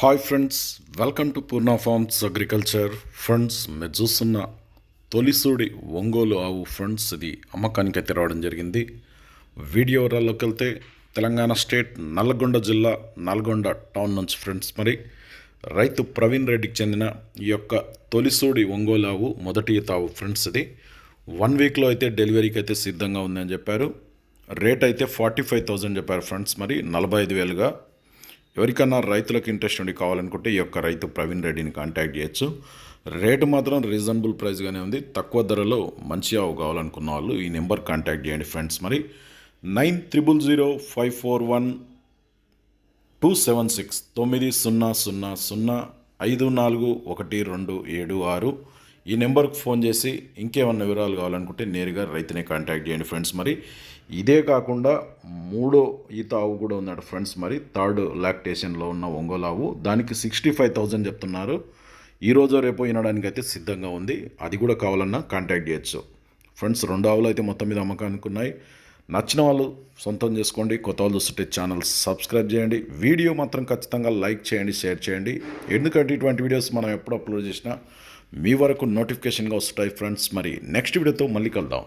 Hi friends welcome to Purna farms agriculture friends మీరు చూస్తున్న తొలిసూడి ఒంగోలు ఆవు ఫ్రెండ్స్ ఇది అమ్మకానికి అయితే రావడం జరిగింది. వీడియో వివరాల్లోకి వెళ్తే తెలంగాణ స్టేట్ నల్గొండ జిల్లా నల్గొండ టౌన్ నుంచి ఫ్రెండ్స్ మరి రైతు ప్రవీణ్ రెడ్డికి చెందిన ఈ యొక్క తొలిసూడి ఒంగోలు ఆవు మొదటి తావు ఫ్రెండ్స్ ఇది. వన్ వీక్లో అయితే డెలివరీకి అయితే సిద్ధంగా ఉందని చెప్పారు. రేట్ అయితే ఫార్టీ ఫైవ్ థౌజండ్ చెప్పారు ఫ్రెండ్స్ మరి నలభై ఐదు వేలుగా ఎవరికన్నా రైతులకు ఇంట్రెస్ట్ ఉండి కావాలనుకుంటే ఈ యొక్క రైతు ప్రవీణ్ రెడ్డిని కాంటాక్ట్ చేయొచ్చు. రేటు మాత్రం రీజనబుల్ ప్రైస్గానే ఉంది. తక్కువ ధరలో మంచి ఆవు కావాలనుకున్న వాళ్ళు ఈ నెంబర్ కాంటాక్ట్ చేయండి ఫ్రెండ్స్ మరి. Nine triple zero five four one two seven six తొమ్మిది సున్నా సున్నా సున్నా ఐదు నాలుగు ఒకటి రెండు ఏడు ఆరు. ఈ నెంబర్కి ఫోన్ చేసి ఇంకేమన్నా వివరాలు కావాలనుకుంటే నేరుగా రైతునే కాంటాక్ట్ చేయండి ఫ్రెండ్స్. మరి ఇదే కాకుండా మూడో ఈత ఆవు కూడా ఉన్నాడు ఫ్రెండ్స్. మరి థర్డ్ లాక్టేషన్లో ఉన్న ఒంగోలు ఆవు. దానికి సిక్స్టీ ఫైవ్ థౌజండ్ చెప్తున్నారు. ఈరోజు రేపు వినడానికి అయితే సిద్ధంగా ఉంది. అది కూడా కావాలన్నా కాంటాక్ట్ చేయొచ్చు. ఫ్రెండ్స్ రెండు ఆవులు అయితే మొత్తం మీద అమ్మకానికి ఉన్నాయి. నచ్చిన వాళ్ళు సొంతం చేసుకోండి. కొత్త వాళ్ళు చూస్తుంటే ఛానల్ సబ్స్క్రైబ్ చేయండి. వీడియో మాత్రం ఖచ్చితంగా లైక్ చేయండి షేర్ చేయండి. ఎందుకంటే ఇటువంటి వీడియోస్ మనం ఎప్పుడు అప్లోడ్ చేసినా మీ వరకు నోటిఫికేషన్గా వస్తాయి ఫ్రెండ్స్. మరి నెక్స్ట్ వీడియోతో మళ్ళీ కలుద్దాం.